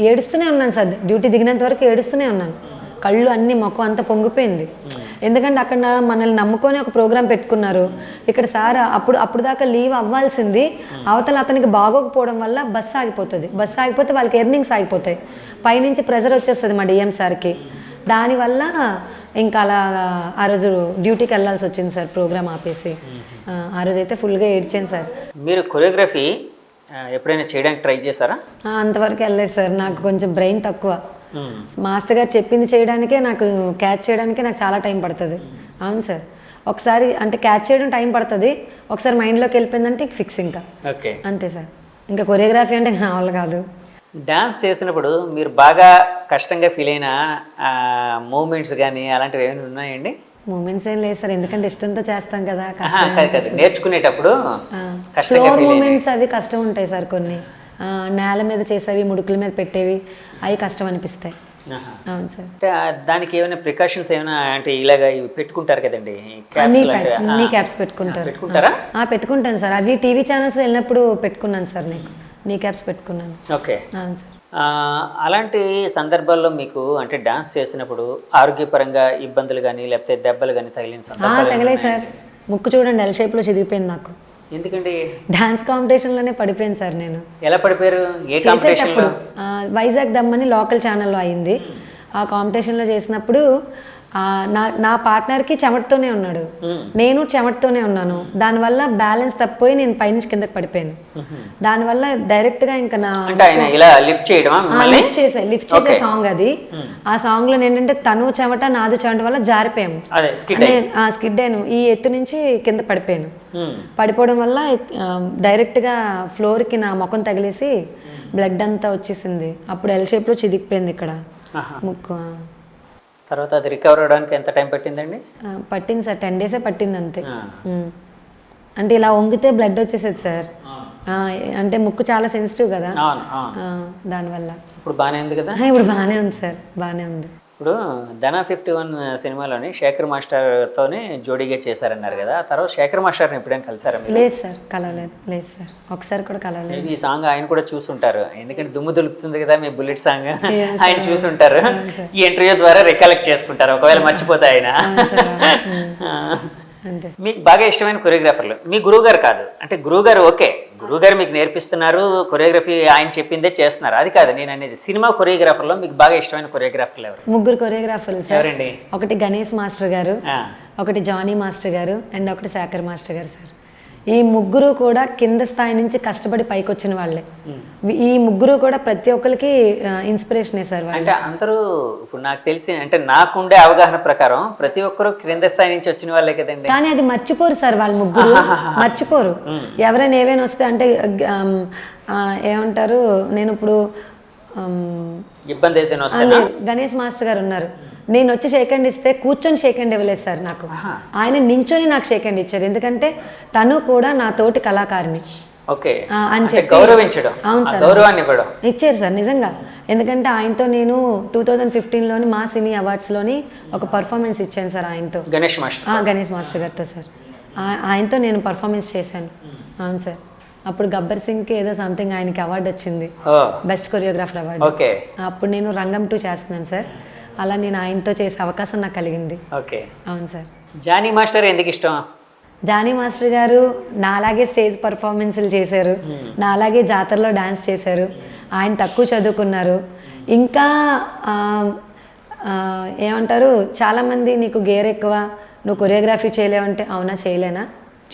ఏడుస్తూనే ఉన్నాను sir. Duty దిగినంత వరకు ఏడుస్తూనే ఉన్నాను. కళ్ళు అన్ని మొఖం అంతా పొంగిపోయింది. ఎందుకంటే అక్కడ మనల్ని నమ్ముకొని ఒక ప్రోగ్రామ్ పెట్టుకున్నారు. ఇక్కడ సార్ అప్పుడు అప్పుడు దాకా లీవ్ అవ్వాల్సింది. అవతల అతనికి బాగోకపోవడం వల్ల బస్సు ఆగిపోతుంది. బస్సు ఆగిపోతే వాళ్ళకి ఎర్నింగ్స్ ఆగిపోతాయి. పైనుంచి ప్రెజర్ వచ్చేస్తుంది మా డిఎం సార్కి. దానివల్ల ఇంకా అలా ఆ రోజు డ్యూటీకి వెళ్ళాల్సి వచ్చింది సార్ ప్రోగ్రామ్ ఆపేసి. ఆ, రోజు అయితే ఫుల్గా ఏడ్చాను సార్. మీరు కొరియోగ్రఫీ ఎప్పుడైనా చేయడానికి ట్రై చేశారా? అంతవరకు వెళ్ళలేదు సార్. నాకు కొంచెం బ్రెయిన్ తక్కువ. మాస్టర్ గారు చెప్పింది చేయడానికే నాకు క్యాచ్ చేయడానికే నాకు చాలా టైం పడుతుంది. అవును సార్. ఒకసారి అంటే క్యాచ్ చేయడం టైం పడుతుంది. ఒకసారి మైండ్లోకి వెళ్ళిపోయిందంటే ఫిక్స్ ఇంకా. ఓకే. అంతే సార్. ఇంకా కొరియోగ్రఫీ అంటే నా వల్ల కాదు. డాన్స్ చేసినప్పుడు మీరు బాగా కష్టంగా ఫీల్ అయిన మూమెంట్స్ కానీ అలాంటివి ఏమైనా ఉన్నాయండి? మూమెంట్స్ ఏం లేదు సార్. ఎందుకంటే ఇష్టంతో చేస్తాం కదా కష్టం నేర్చుకునేటప్పుడు కష్టంగా ఫ్లోర్ మూమెంట్స్ అవి కష్టం ఉంటాయి సార్ కొన్ని. నేల మీద చేసేవి ముడుకుల మీద పెట్టేవి అవి కష్టం అనిపిస్తాయి. అవును సార్. దానికి ఏమైనా ప్రికాషన్స్ ఏమైనా అంటే ఇలాగ పెట్టుకుంటారు కదండి? ఆ, క్యాప్స్ పెట్టుకుంటారు. పెట్టుకుంటారా? ఆ, పెట్టుకుంటాను సార్. అవి టీవీ ఛానల్స్ వెళ్ళినప్పుడు పెట్టుకున్నాను సార్ నీకు నీ క్యాప్స్ పెట్టుకున్నాను. ఓకే. అవును సార్. అలాంటి సందర్భాల్లో మీకు అంటే డాన్స్ చేసినప్పుడు ఆరోగ్యపరంగా ఇబ్బందులు కానీ లేకపోతే దెబ్బలు కానీ తగిలిన ఆ, సందర్భాలు తగలే సార్. ముక్కు చూడండి ఎల్ షేప్లో చిదిగిపోయింది నాకు. ఎందుకండి? డాన్స్ కాంపిటీషన్లోనే పడిపోయాను సార్ నేను. ఎలా పడిపోయారు? ఏ వైజాగ్ దమ్మని లోకల్ ఛానల్లో అయింది. ఆ కాంపిటీషన్లో చేసినప్పుడు నా నా పార్ట్నర్కి చెమటతోనే ఉన్నాడు. నేను చెమటతోనే ఉన్నాను. దానివల్ల బ్యాలెన్స్ తప్పిపోయి నేను పైనుంచి కిందకి పడిపోయాను. దానివల్ల డైరెక్ట్గా ఇంకా నా లిఫ్ట్ చేసే లిఫ్ట్ చేసే సాంగ్ అది. ఆ సాంగ్లో ఏంటంటే తను చెమట నాదు చెమట వల్ల జారిపోయాము. స్కిడ్ అయ్యాను. ఈ ఎత్తు నుంచి కింద పడిపోయాను. పడిపోవడం వల్ల ఆ, డైరెక్ట్గా ఫ్లోర్కి నా ముఖం తగిలేసి బ్లడ్ అంతా వచ్చేసింది. అప్పుడు ఎల్ షేప్లో చిదికిపోయింది ఇక్కడ. ముక్కు. తర్వాత అది రికవర్ అవడానికి ఎంత టైం పట్టిందండి? పట్టింది సార్. టెన్ డేసే పట్టింది అంతే. అంటే ఇలా వంగితే బ్లడ్ వచ్చేసేది సార్. అంటే ముక్కు చాలా సెన్సిటివ్ కదా. దానివల్ల. ఇప్పుడు బాగానే ఉంది కదా? ఇప్పుడు బాగానే ఉంది సార్. బాగానే ఉంది. ఇప్పుడు ధనా ఫిఫ్టీ వన్ సినిమాలోని శేఖర్ మాస్టర్తోనే జోడీగా చేశారన్నారు కదా. తర్వాత శేఖర్ మాస్టర్ని ఎప్పుడైనా కలిసారా లేదు సార్ కలవలేదు. లేదు సార్ ఒకసారి కూడా కలవలేదు. ఈ సాంగ్ ఆయన కూడా చూసుంటారు. ఎందుకంటే దుమ్ము దులుపుతుంది కదా మీ బుల్లెట్ సాంగ్. ఆయన చూసుంటారు. ఈ ఇంటర్వ్యూ ద్వారా రికలెక్ట్ చేసుకుంటారు. ఒకవేళ మర్చిపోతే ఆయన. మీకు బాగా ఇష్టమైన కొరియోగ్రాఫర్లు. మీ గురువు గారు కాదు. అంటే గురువు గారు ఓకే. గురువు గారు మీకు నేర్పిస్తున్నారు కొరియోగ్రఫీ ఆయన చెప్పిందే చేస్తున్నారు. అది కాదు నేను అనేది సినిమా కొరియోగ్రాఫర్లో మీకు బాగా ఇష్టమైన కొరియోగ్రాఫర్లు ఎవరు? ముగ్గురు కొరియోగ్రాఫర్లు ఎవరండి? ఒకటి గణేష్ మాస్టర్ గారు ఒకటి జానీ మాస్టర్ గారు అండ్ ఒకటి శేఖర్ మాస్టర్ గారు సార్. ఈ ముగ్గురు కూడా కింద స్థాయి నుంచి కష్టపడి పైకి వచ్చిన వాళ్ళే ఈ ముగ్గురు కూడా ప్రతి ఒక్కరికి ఇన్స్పిరేషనే సార్ అంటే అందరూ ఇప్పుడు నాకు తెలిసి అంటే నాకుండే అవగాహన ప్రకారం ప్రతి ఒక్కరు క్రింద స్థాయి నుంచి వచ్చిన వాళ్ళే కదండి. కానీ అది మర్చిపోరు సార్ వాళ్ళ ముగ్గురు. మర్చిపోరు. ఎవరైనా ఏవైనా వస్తే అంటే ఏమంటారు నేను ఇప్పుడు ఇబ్బంది అయితే గణేష్ మాస్టర్ గారు ఉన్నారు. నేను వచ్చి షేక్ హ్యాండ్ ఇస్తే కూర్చొని షేక్ హ్యాండ్ ఇవ్వలేదు సార్ నాకు. ఆయన నించొని నాకు షేక్ హ్యాండ్ ఇచ్చారు. ఎందుకంటే తను కూడా నా తోటి ఓకే. ఆ, అని చెప్పి గౌరవించడం. అవును సార్. గౌరవాన్ని ఇవ్వడం. ఇచ్చారు సార్ నిజంగా. ఎందుకంటే ఆయనతో నేను టూ థౌజండ్ ఫిఫ్టీన్లోని మా సినీ అవార్డ్స్లోని ఒక పర్ఫార్మెన్స్ ఇచ్చాను సార్ ఆయనతో. గణేష్ మాస్టర్. ఆ, గణేష్ మాస్టర్ గారితో సార్. ఆయనతో నేను పర్ఫార్మెన్స్ చేశాను. అవును సార్. అప్పుడు గబ్బర్ సింగ్కి ఏదో సంథింగ్ ఆయనకి అవార్డు వచ్చింది. బెస్ట్ కొరియోగ్రాఫర్ అవార్డు అప్పుడు నేను రంగం టూ చేస్తున్నాను సార్. అలా నేను ఆయనతో చేసే అవకాశం నాకు కలిగింది. ఓకే. అవును సార్. జానీ మాస్టర్ ఎందుకు ఇష్టం? జానీ మాస్టర్ గారు నాలాగే స్టేజ్ పర్ఫార్మెన్స్లు చేశారు. నాలాగే జాతరలో డాన్స్ చేశారు. ఆయన తక్కువ చదువుకున్నారు. ఇంకా ఏమంటారు? చాలామంది నీకు గేర్ ఎక్కువ నువ్వు కొరియోగ్రఫీ చేయలేవంటే అవునా చేయలేనా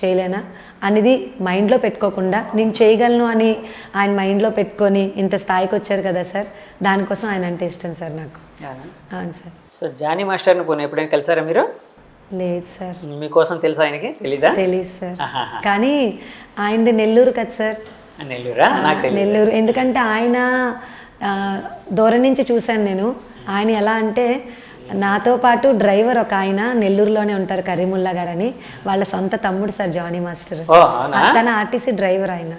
చేయలేనా అనేది మైండ్లో పెట్టుకోకుండా నేను చేయగలను అని ఆయన మైండ్లో పెట్టుకొని ఇంత స్థాయికి వచ్చారు కదా సార్ దానికోసం ఆయన అంటే ఇష్టం సార్ నాకు. అవును? సార్. సో జానీ మాస్టర్ని పోనీ ఎప్పుడైనా కలిసారా మీరు? లేదు సార్. మీకోసం తెలుసా ఆయనకి? తెలీదా? తెలీదు సార్. కానీ ఆయనది నెల్లూరు కదా సార్. నెల్లూరా? నాకు నెల్లూరు. ఎందుకంటే ఆయన దూరం నుంచి చూశాను నేను. ఆయన ఎలా అంటే నాతో పాటు డ్రైవర్ ఒక ఆయన నెల్లూరులోనే ఉంటారు కరీముల్లా గారు అని వాళ్ళ సొంత తమ్ముడు సార్ జానీ మాస్టర్. తన ఆర్టీసీ డ్రైవర్ ఆయన.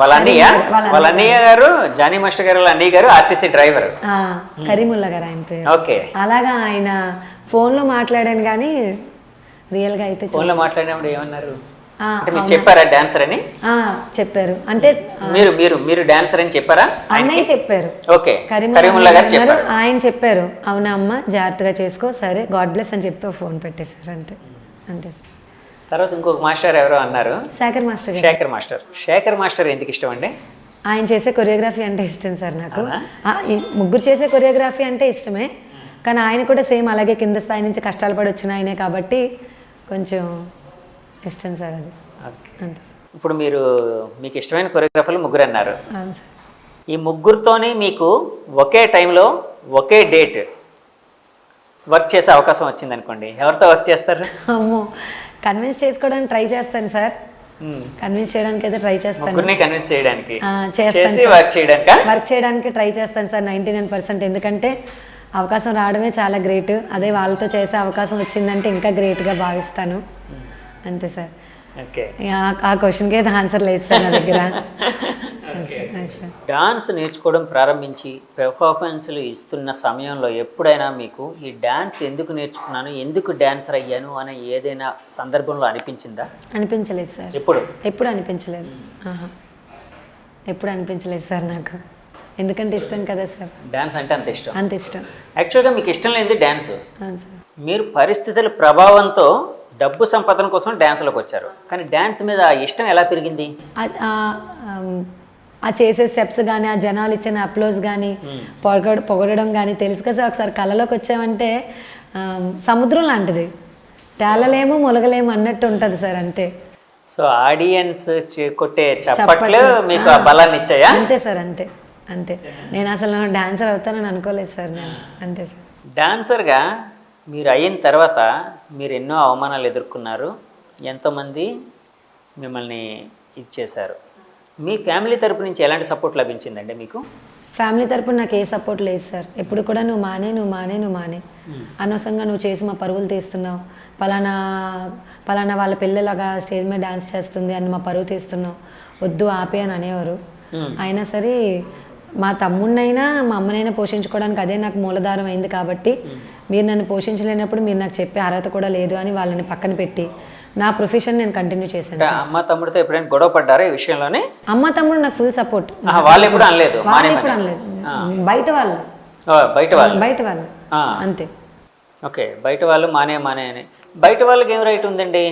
వాళ్ళ అన్నయ్య? వాళ్ళ అన్నయ్య. గారు జానీ మాస్టర్ గారు వాళ్ళ అన్నయ్య గారు ఆర్టీసీ డ్రైవర్. కరీముల్లా గారు ఆయన పేరు. ఓకే. అలాగా ఆయన ఫోన్లో మాట్లాడాను కానీ రియల్గా అయితే ఫోన్లో మాట్లాడినప్పుడు ఏమన్నారు? మీరు చెప్పారా డాన్సర్ అని? ఆ, చెప్పారు. అంటే మీరు మీరు మీరు డాన్సర్ అని చెప్పారా? అన్నయ్య చెప్పారు. ఓకే. కరీముల్లా గారు చెప్పారు. ఆయన చెప్పారు. అవునా అమ్మ? జాగ్రత్తగా చేసుకో సరే గాడ్ బ్లెస్ అని చెప్పి ఫోన్ పెట్టేశారు అంతే. అంతే సార్. తర్వాత ఇంకొక మాస్టర్ ఎవరో అన్నారు. Shekhar master Shekhar master. Shekhar master ఎందుకు ఇష్టం అండి? ఆయన చేసే కొరియోగ్రఫీ అంటే ఇష్టం సార్ నాకు. ముగ్గురు చేసే కొరియోగ్రఫీ అంటే ఇష్టమే. కానీ ఆయన కూడా సేమ్ అలాగే కింద స్థాయి నుంచి కష్టాలు పడి వచ్చిన ఆయనే కాబట్టి కొంచెం ఇష్టం సార్ అది. అంతే ఇప్పుడు మీరు మీకు ఇష్టమైన కొరియోగ్రాఫర్లు ముగ్గురు అన్నారు. ఈ ముగ్గురితోని మీకు ఒకే టైంలో ఒకే డేట్ వర్క్ చేసే అవకాశం వచ్చింది అనుకోండి ఎవరితో వర్క్ చేస్తారు? అమ్మో. కన్విన్స్ చేసుకోవడానికి ట్రై చేస్తాను సార్. కన్విన్స్ చేయడానికి అయితే ట్రై చేస్తాను. కన్విన్స్ చేయడానికి. చేసి. వర్క్ చేయడానికా? వర్క్ చేయడానికి ట్రై చేస్తాను సార్ నైంటీ నైన్ పర్సెంట్. ఎందుకంటే అవకాశం రావడమే చాలా గ్రేట్. అదే వాళ్ళతో చేసే అవకాశం వచ్చిందంటే ఇంకా గ్రేట్గా భావిస్తాను. అంతే సార్. ఆ- క్వశ్చన్కి అయితే ఆన్సర్ లేదు సార్ నా దగ్గర. డాన్స్ నేర్చుకోవడం ప్రారంభించి పెర్ఫార్మెన్స్లు ఇస్తున్న సమయంలో ఎప్పుడైనా మీకు ఈ డాన్స్ ఎందుకు నేర్చుకున్నాను ఎందుకు డాన్సర్ అయ్యాను అనే ఏదైనా సందర్భంలో అనిపించిందా? అనిపించలేదు సార్. ఎప్పుడు? ఎప్పుడు అనిపించలేదు. ఎప్పుడు అనిపించలేదు సార్ నాకు. ఎందుకంటే ఇష్టం కదా సార్. డాన్స్ అంటే అంత ఇష్టం. అంత ఇష్టం. యాక్చువల్గా మీకు ఇష్టం లేనిది డాన్స్. మీరు పరిస్థితుల ప్రభావంతో డబ్బు సంపాదన కోసం డ్యాన్స్లోకి వచ్చారు. కానీ డ్యాన్స్ మీద ఇష్టం ఎలా పెరిగింది? ఆ- చేసే స్టెప్స్ కానీ ఆ జనాలు ఇచ్చిన అప్లోస్ కానీ పొగడ పొగడడం కానీ తెలుసు కదా సార్. ఒకసారి కళ్ళలోకి వచ్చామంటే సముద్రం లాంటిది. తేలలేము మొలగలేము అన్నట్టు ఉంటుంది సార్ అంతే. సో ఆడియన్స్ కొట్టే చప్పట్లు మీకు ఆ బలాన్ని ఇచ్చాయా? అంతే సార్ అంతే. అంతే. నేను అసలు డాన్సర్ అవుతానని అనుకోలేదు సార్ నేను. అంతే సార్. డాన్సర్గా మీరు అయిన తర్వాత మీరు ఎన్నో అవమానాలు ఎదుర్కొన్నారు. ఎంతోమంది మిమ్మల్ని ఇది చేశారు. మీ ఫ్యామిలీ తరపు నుంచి ఎలాంటి సపోర్ట్ లభించిందండి మీకు? ఫ్యామిలీ తరపున నాకు ఏ సపోర్ట్ లేదు సార్. ఎప్పుడు కూడా నువ్వు మానే నువ్వు మానే నువ్వు మానే. అనవసరంగా నువ్వు చేసి మా పరువులు తీస్తున్నావు. పలానా పలానా వాళ్ళ పిల్లలాగా స్టేజ్ మీద డాన్స్ చేస్తుంది అని మా పరువు తీస్తున్నావు. వద్దు ఆపే అని అనేవారు. మ్మ్. అయినా సరే మా తమ్ముడినైనా మా అమ్మనైనా పోషించుకోవడానికి అదే నాకు మూలధారం అయింది కాబట్టి మీరు నన్ను పోషించలేనప్పుడు మీరు నాకు చెప్పే అర్హత కూడా లేదు అని వాళ్ళని పక్కన పెట్టి నా ప్రొఫెషన్ నేను కంటిన్యూ చేశాను. అమ్మ తమ్ముడితో ఎప్పుడైనా గొడవ పడ్డారా ఈ విషయంలోనే? అమ్మ తమ్ముడు నాకు ఫుల్ సపోర్ట్ వాళ్ళు ఎప్పుడు అనలేదు వాళ్ళు మానేమని. ఎప్పుడు అనలేదు. బయట వాళ్ళు. బయట వాళ్ళు. బయట వాళ్ళు. అంతే. ఓకే బయట వాళ్ళు మానే మానే అని. బయట వాళ్ళకి ఏం రైట్ ఉందండి?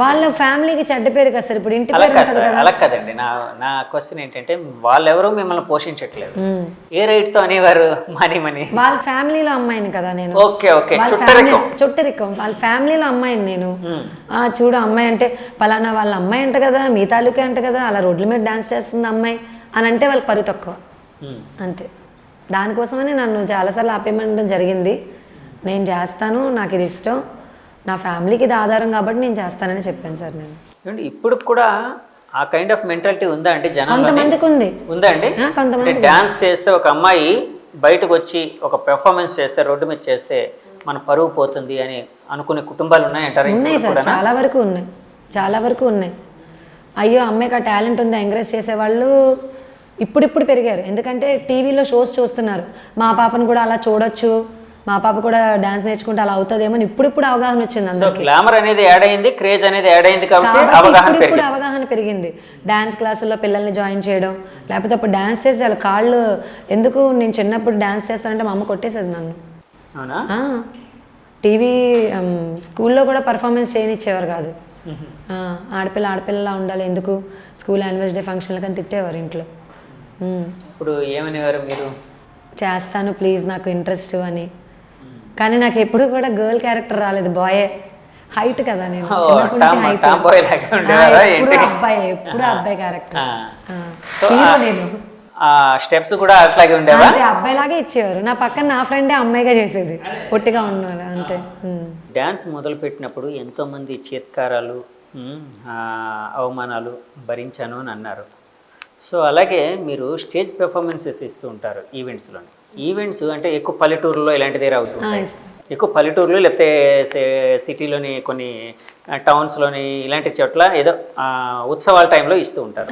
వాళ్ళ ఫ్యామిలీకి చెడ్డ పేరు కదా సార్? ఇప్పుడు ఇంటి అలా కాదు సార్ కాదండి. నా నా క్వశ్చన్ ఏంటంటే వాళ్ళెవరూ మిమ్మల్ని పోషించట్లేదు. ఏ రైట్తో అనేవారు మానేమని వాళ్ళ ఫ్యామిలీలో అమ్మాయిని కదా నేను. Okay okay. చుట్టరికం. వాళ్ళ ఫ్యామిలీలో అమ్మాయిని నేను. ఆ చూడు అమ్మాయి అంటే పలానా వాళ్ళ అమ్మాయి అంట కదా మీ తాలూకే అంట కదా అలా రోడ్ల మీద డాన్స్ చేస్తుంది అమ్మాయి అని అంటే వాళ్ళకి పరువు తక్కువ. అంతే. దానికోసమని నన్ను చాలాసార్లు ఆపేయమనడం జరిగింది. నేను చేస్తాను నాకు ఇది ఇష్టం. నా ఫ్యామిలీకి ఇది ఆధారం కాబట్టి నేను చేస్తానని చెప్పాను సార్ నేను. ఇప్పుడు కూడా ఆ కైండ్ ఆఫ్ మెంటాలిటీ ఉందా అండి జనాల్లో కొంతమందికి ఉంది. ఉందా అండి? కొంతమంది అంటే డాన్స్ చేస్తే ఒక అమ్మాయి బయటకు వచ్చి ఒక పెర్ఫార్మెన్స్ చేస్తే రోడ్డు మీద చేస్తే మన పరువు పోతుంది అని అనుకునే కుటుంబాలు ఉన్నాయంటారా ఉన్నాయి సార్ చాలా వరకు ఉన్నాయి. చాలా వరకు ఉన్నాయి. అయ్యో అమ్మాయికి ఆ టాలెంట్ ఉంది? ఎంకరేజ్ చేసేవాళ్ళు ఇప్పుడిప్పుడు పెరిగారు. ఎందుకంటే టీవీలో షోస్ చూస్తున్నారు. మా పాపను కూడా అలా చూడొచ్చు. మా పాప కూడా డాన్స్ నేర్చుకుంటే అలా అవుతుందేమో అని ఇప్పుడిప్పుడు అవగాహన వచ్చింది అందరికి. గ్లామర్ అనేది యాడ్ అయింది క్రేజ్ అనేది యాడ్ అయింది కాబట్టి అవగాహన ఇప్పుడు పెరిగింది. అవగాహన పెరిగింది. డాన్స్ క్లాసుల్లో పిల్లల్ని జాయిన్ చేయడం లేకపోతే అప్పుడు డాన్స్ చేసి వాళ్ళ కాళ్ళు ఎందుకు నేను చిన్నప్పుడు డాన్స్ చేస్తానంటే మా అమ్మ కొట్టేసేది నన్ను. అవునా? టీవీ స్కూల్లో కూడా పర్ఫార్మెన్స్ చేయనిచ్చేవారు కాదు. ఆడపిల్ల ఆడపిల్లలా ఉండాలి ఎందుకు? స్కూల్ యానివర్సరీ ఫంక్షన్లకు అని తిట్టేవారు ఇంట్లో. ఇప్పుడు ఏమనేవారు మీరు? చేస్తాను ప్లీజ్ నాకు ఇంట్రెస్ట్ అని. కానీ నాకు ఎప్పుడు కూడా గర్ల్ క్యారెక్టర్ రాలేదు బాయే. హైట్ కదా నేను. చిన్నప్పటి నుంచి హైట్. ఎప్పుడు? అబ్బాయి ఎప్పుడు అబ్బాయి క్యారెక్టర్ హీరో నేను. స్టెప్స్ కూడా అట్లాగే ఉండేవా? అంతే అబ్బాయిలాగే ఇచ్చేవారు. నా పక్కన నా ఫ్రెండే అమ్మాయిగా చేసేది. పొట్టిగా ఉన్నాడు అంతే. డ్యాన్స్ మొదలుపెట్టినప్పుడు ఎంతోమంది చేత్కారాలు అవమానాలు భరించాను అని అన్నారు. సో అలాగే మీరు స్టేజ్ పెర్ఫార్మెన్సెస్ ఇస్తూ ఉంటారు ఈవెంట్స్లో ఈవెంట్స్ అంటే ఎక్కువ పల్లెటూరులో ఇలాంటి అవుతూ ఆ, ఉంటాయి. ఇస్తాను. ఎక్కువ పల్లెటూరులో లేకపోతే సిటీలోని కొన్ని టౌన్స్లోని ఇలాంటి చోట్ల ఏదో ఉత్సవాల టైంలో ఇస్తూ ఉంటారు.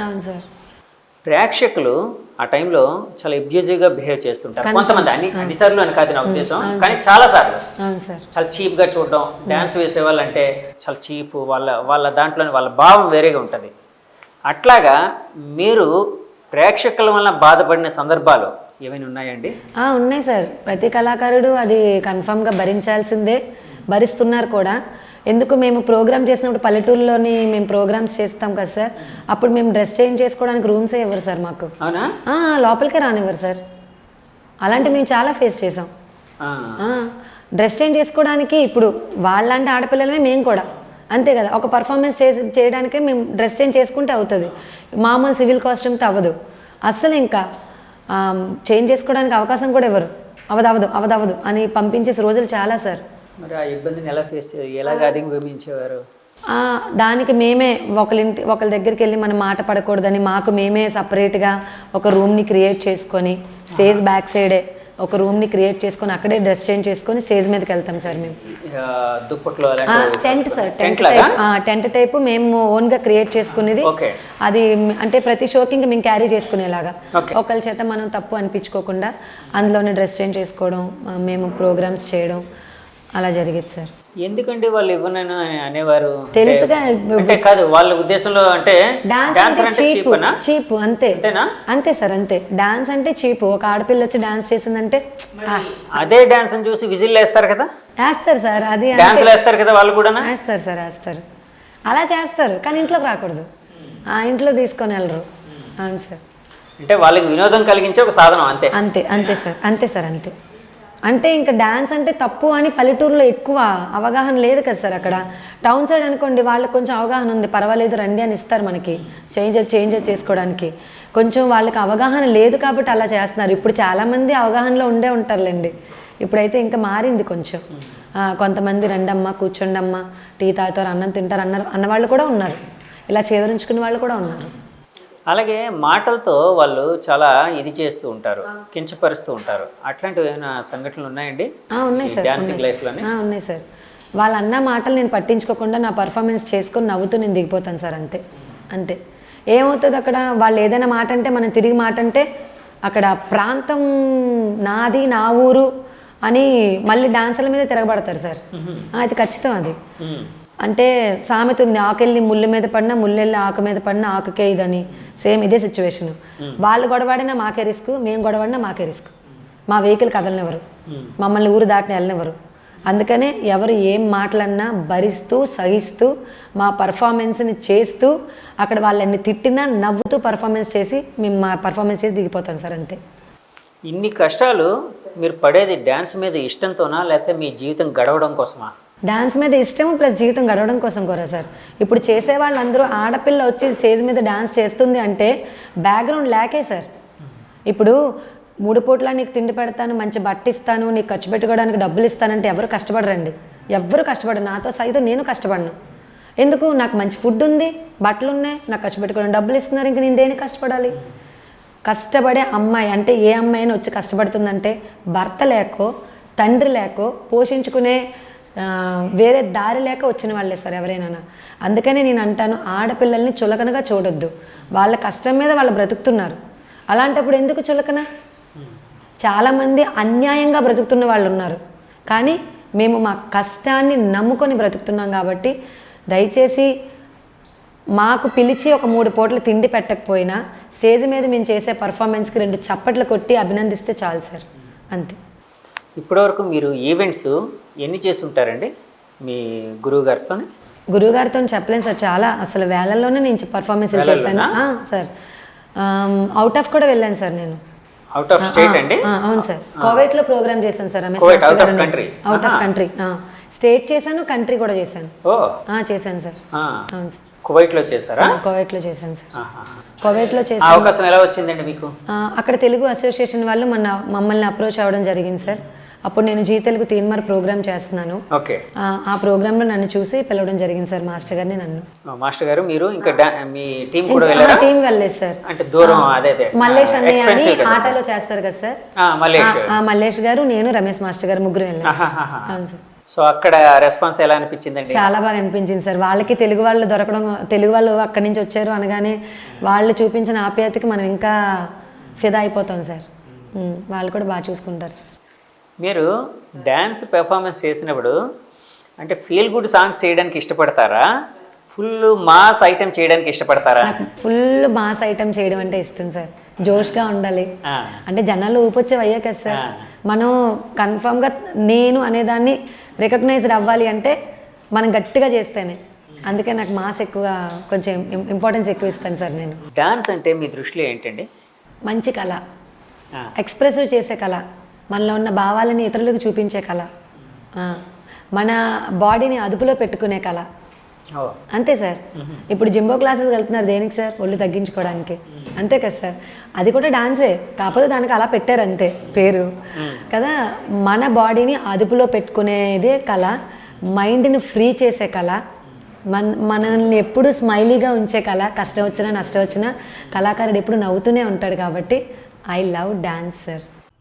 ప్రేక్షకులు ఆ టైంలో చాలా అబ్యూజివ్గా బిహేవ్ చేస్తుంటారు. కొంతమంది అన్ని అన్నిసార్లు అని కాదు నా ఉద్దేశం కానీ చాలా సార్లు. చాలా చీప్గా చూడడం డ్యాన్స్ వేసేవాళ్ళంటే చాలా చీప్ వాళ్ళ వాళ్ళ దాంట్లో వాళ్ళ భావం వేరేగా ఉంటుంది. అట్లాగా మీరు ప్రేక్షకుల వల్ల బాధపడిన సందర్భాలు ఏమైనా ఉన్నాయండి? ఉన్నాయి సార్. ప్రతి కళాకారుడు అది కన్ఫామ్గా భరించాల్సిందే భరిస్తున్నారు కూడా. ఎందుకు మేము ప్రోగ్రామ్ చేసినప్పుడు పల్లెటూరులోని మేము ప్రోగ్రామ్స్ చేస్తాం కదా సార్. అప్పుడు మేము డ్రెస్ చేంజ్ చేసుకోవడానికి రూమ్సే ఇవ్వరు సార్ మాకు. అవునా? లోపలికే రానివ్వరు సార్. అలాంటి మేము చాలా ఫేస్ చేసాం డ్రెస్ చేంజ్ చేసుకోవడానికి ఇప్పుడు వాళ్ళంటే ఆడపిల్లలమే మేము కూడా. అంతే కదా. ఒక పర్ఫార్మెన్స్ చేసి చేయడానికే మేము డ్రెస్ చేంజ్ చేసుకుంటే అవుతుంది. మామూలు సివిల్ కాస్ట్యూమ్తో అవ్వదు. అస్సలు ఇంకా చేంజ్ చేసుకోవడానికి అవకాశం కూడా ఇవ్వరు అవదు అవదు అవదు అవదు అని పంపించేసి రోజులు చాలా సార్. మరి ఆ ఇబ్బందిని ఎలా ఫేస్ అధిగమించేవారు? దానికి మేమే ఒకరింటి ఒకరి దగ్గరికి వెళ్ళి మనం మాట పడకూడదని మాకు మేమే సపరేట్గా ఒక రూమ్ని క్రియేట్ చేసుకొని స్టేజ్ బ్యాక్ సైడే ఒక రూమ్ని క్రియేట్ చేసుకొని అక్కడే డ్రెస్ చేంజ్ చేసుకొని స్టేజ్ మీదకి వెళ్తాం సార్ మేము. దుప్పట్లో tent sir tent tent type tent type మేము ఓన్గా క్రియేట్ చేసుకునేది. అది అంటే ప్రతి షోకి ఇంకా మేము క్యారీ చేసుకునేలాగా. ఒకళ్ళ చేత మనం తప్పు అనిపించుకోకుండా అందులోనే డ్రెస్ చేంజ్ చేసుకోవడం మేము ప్రోగ్రామ్స్ చేయడం అలా జరిగేది సార్. ఎందుకండి వాళ్ళు ఇవ్వనని అనేవారు? తెలుసుగా అంటే కాదు వాళ్ళ ఉద్దేశంలో అంటే డాన్స్ అంటే చీప్ చీప్ అంతే. అంతేనా? అంతే సార్ అంతే. డాన్స్ అంటే చీప్. ఒక ఆడపిల్ల వచ్చి డాన్స్ చేసిందంటే అదే డాన్స్ చూసి విజిల్ వేస్తారు కదా? వేస్తారు సార్ అది డాన్స్లు వేస్తారు కదా వాళ్ళు కూడా వేస్తారు సార్ వేస్తారు. అలా చేస్తారు కానీ ఇంట్లోకి రాకూడదు. ఆ ఇంట్లో తీసుకొని వెళ్ళరు. అవును సార్. అంటే వాళ్ళకి వినోదం కలిగించే ఒక సాధనం అంతే. అంతే అంతే సార్ అంతే సార్ అంతే. అంటే ఇంకా డ్యాన్స్ అంటే తప్పు అని పల్లెటూరులో ఎక్కువ అవగాహన లేదు కదా సార్ అక్కడ. టౌన్ సైడ్ అనుకోండి వాళ్ళకి కొంచెం అవగాహన ఉంది. పర్వాలేదు రండి అని ఇస్తారు మనకి. చేంజ్ చేంజ్ చేసుకోవడానికి. కొంచెం వాళ్ళకి అవగాహన లేదు కాబట్టి అలా చేస్తున్నారు. ఇప్పుడు చాలామంది అవగాహనలో ఉండే ఉంటారులేండి. ఇప్పుడైతే ఇంకా మారింది కొంచెం. కొంతమంది రండమ్మ కూర్చోండమ్మ టీ తాగుతారు అన్నం తింటారు అన్నారు అన్నవాళ్ళు కూడా ఉన్నారు. ఇలా చేదరించుకునే వాళ్ళు కూడా ఉన్నారు. అలాగే మాటలతో వాళ్ళు చాలా ఇది చేస్తూ ఉంటారు కించపరుస్తూ ఉంటారు. అట్లాంటివి ఏమైనా సంఘటనలు ఉన్నాయండి? ఉన్నాయి సార్ డాన్సింగ్ లైఫ్లోనే ఉన్నాయి సార్. వాళ్ళ అన్న మాటలు నేను పట్టించుకోకుండా నా పర్ఫార్మెన్స్ చేసుకొని నవ్వుతూ నేను దిగిపోతాను సార్ అంతే. అంతే. ఏమవుతుంది అక్కడ? వాళ్ళు ఏదైనా మాట అంటే మనం తిరిగి మాట అంటే అక్కడ ప్రాంతం నాది నా ఊరు అని మళ్ళీ డాన్సర్ల మీద తిరగబడతారు సార్. అది ఖచ్చితం అది. అంటే సామెత ఉంది ఆకెళ్ళి ముళ్ళు మీద పడినా ముళ్ళెళ్ళి ఆకు మీద పడినా ఆకుకే ఇదని. సేమ్ ఇదే సిచ్యువేషన్ వాళ్ళు గొడవాడినా మాకే రిస్క్ మేము గొడవాడినా మాకే రిస్క్. మా వెహికల్ కదలనివ్వరు. మమ్మల్ని ఊరు దాటిన వెళ్ళనివ్వరు. అందుకనే ఎవరు ఏం మాటలన్నా భరిస్తూ సహిస్తూ మా పర్ఫార్మెన్స్ని చేస్తూ అక్కడ వాళ్ళని తిట్టినా నవ్వుతూ పర్ఫార్మెన్స్ చేసి మేము మా పర్ఫార్మెన్స్ చేసి దిగిపోతాం సార్ అంతే. ఇన్ని కష్టాలు మీరు పడేది డ్యాన్స్ మీద ఇష్టంతోనా లేకపోతే మీ జీవితం గడవడం కోసమా? డాన్స్ మీద ఇష్టం ప్లస్ జీవితం గడవడం కోసం కూడా సార్. ఇప్పుడు చేసే వాళ్ళందరూ ఆడపిల్ల వచ్చి స్టేజ్ మీద డాన్స్ చేస్తుంది అంటే బ్యాక్గ్రౌండ్ లేకే సార్. ఇప్పుడు మూడు పూట్ల నీకు తిండి పెడతాను మంచి బట్ట ఇస్తాను నీకు ఖర్చు పెట్టుకోవడానికి డబ్బులు ఇస్తానంటే ఎవరు కష్టపడరండి? ఎవ్వరు కష్టపడరు. నాతో సైతం నేను కష్టపడను. ఎందుకు? నాకు మంచి ఫుడ్ ఉంది బట్టలు ఉన్నాయి నాకు ఖర్చు పెట్టుకోవడం డబ్బులు ఇస్తున్నారు ఇంక నేను దేనికి కష్టపడాలి? కష్టపడే అమ్మాయి అంటే ఏ అమ్మాయి అని వచ్చి కష్టపడుతుందంటే భర్త లేకో తండ్రి లేకో పోషించుకునే వేరే దారి లేక వచ్చిన వాళ్ళే సార్ ఎవరైనా అందుకనే నేను అంటాను ఆడపిల్లల్ని చులకనగా చూడొద్దు. వాళ్ళ కష్టం మీద వాళ్ళు బ్రతుకుతున్నారు. అలాంటప్పుడు ఎందుకు చులకన? చాలామంది అన్యాయంగా బ్రతుకుతున్న వాళ్ళు ఉన్నారు. కానీ మేము మా కష్టాన్ని నమ్ముకొని బ్రతుకుతున్నాం కాబట్టి దయచేసి మాకు పిలిచి ఒక మూడు పూటలు తిండి పెట్టకపోయినా స్టేజ్ మీద మేము చేసే పర్ఫార్మెన్స్కి రెండు చప్పట్లు కొట్టి అభినందిస్తే చాలు సార్. అంతే. ఇప్పటివరకు మీరు ఈవెంట్స్ ఎన్ని చేసి ఉంటారండి మీ గురువు గారితో గురువుగారితో చెప్పలేను సార్ చాలా. అసలు వేలల్లోనే నేను పర్ఫార్మెన్స్ చేశాను. సార్. అవుట్ ఆఫ్ కూడా వెళ్ళాను సార్ నేను. అవుట్ ఆఫ్ స్టేట్ అండి? అవును సార్. కోవైట్లో ప్రోగ్రామ్ చేశాను సార్ కువైట్, of గారు country. Out of country state చేశాను కంట్రీ కూడా చేశాను. చేశాను సార్. అవును సార్. కువైట్లో చేశారా? కోవైట్లో చేశాను సార్. కోవైట్లో ఆ చేశాను. అవకాశం ఎలా వచ్చిందండి మీకు? అక్కడ తెలుగు అసోసియేషన్ వాళ్ళు మన మమ్మల్ని అప్రోచ్ అవ్వడం జరిగింది సార్. అప్పుడు నేను జీ తెలుగు తీన్మార్ ప్రోగ్రామ్ చేస్తున్నాను. ఓకే. ఆ, ఆ ప్రోగ్రాంలో నన్ను చూసి పిలవడం జరిగింది సార్ మాస్టర్ గారిని నన్ను. మాస్టర్ గారు మీరు ఇంకా మీ టీం కూడా వెళ్ళారా? టీం వెళ్ళలేదు సార్. అంటే దూరం అదే అదే. మల్లేష్ అన్నయ్య అని ఆటోలో చేస్తారు కదా సార్. ఆ, మల్లేష్. ఆ, మల్లేష్ గారు నేను రమేష్ మాస్టర్ గారు ముగ్గురు వెళ్ళాను. అవును సార్. సో అక్కడ రెస్పాన్స్ ఎలా అనిపించిందండి? చాలా బాగా అనిపించింది సార్. వాళ్ళకి తెలుగు వాళ్ళు దొరకడం తెలుగు వాళ్ళు అక్కడి నుంచి వచ్చారు అనగానే వాళ్ళు చూపించిన ఆప్యాయతకి మనం ఇంకా ఫిదా అయిపోతాం సార్. వాళ్ళు కూడా బాగా చూసుకుంటారు సార్. మీరు డ్యాన్స్ పెర్ఫార్మెన్స్ చేసినప్పుడు అంటే ఫీల్ గుడ్ సాంగ్స్ చేయడానికి ఇష్టపడతారా? ఫుల్ మాస్ ఐటమ్ చేయడానికి ఇష్టపడతారా? ఫుల్ మాస్ ఐటమ్ చేయడం అంటే ఇష్టం సార్. జోష్గా ఉండాలి. అంటే జనాలు ఊపొచ్చే అయ్యే కదా సార్. మనం కన్ఫామ్గా నేను అనేదాన్ని రికగ్నైజ్డ్ అవ్వాలి అంటే మనం గట్టిగా చేస్తేనే. అందుకే నాకు మాస్ ఎక్కువ కొంచెం ఇంపార్టెన్స్ ఎక్కువ ఇస్తాను సార్ నేను. డాన్స్ అంటే మీ దృష్టిలో ఏంటండి? మంచి కళ. ఎక్స్ప్రెసివ్ చేసే కళ. మనలో ఉన్న భావాలని ఇతరులకు చూపించే కళ. మన బాడీని అదుపులో పెట్టుకునే కళ. అంతే సార్. ఇప్పుడు జింబో క్లాసెస్ వెళ్తున్నారు దేనికి సార్? ఒళ్ళు తగ్గించుకోవడానికి. అంతే కదా సార్. అది కూడా డాన్సే. కాకపోతే దానికి అలా పెట్టారు అంతే పేరు. కదా మన బాడీని అదుపులో పెట్టుకునేదే కళ. మైండ్ని ఫ్రీ చేసే కళ. మన మనల్ని ఎప్పుడు స్మైలీగా ఉంచే కళ. కష్టం వచ్చినా నష్టం వచ్చినా కళాకారుడు ఎప్పుడు నవ్వుతూనే ఉంటాడు కాబట్టి ఐ లవ్ డాన్స్ సార్.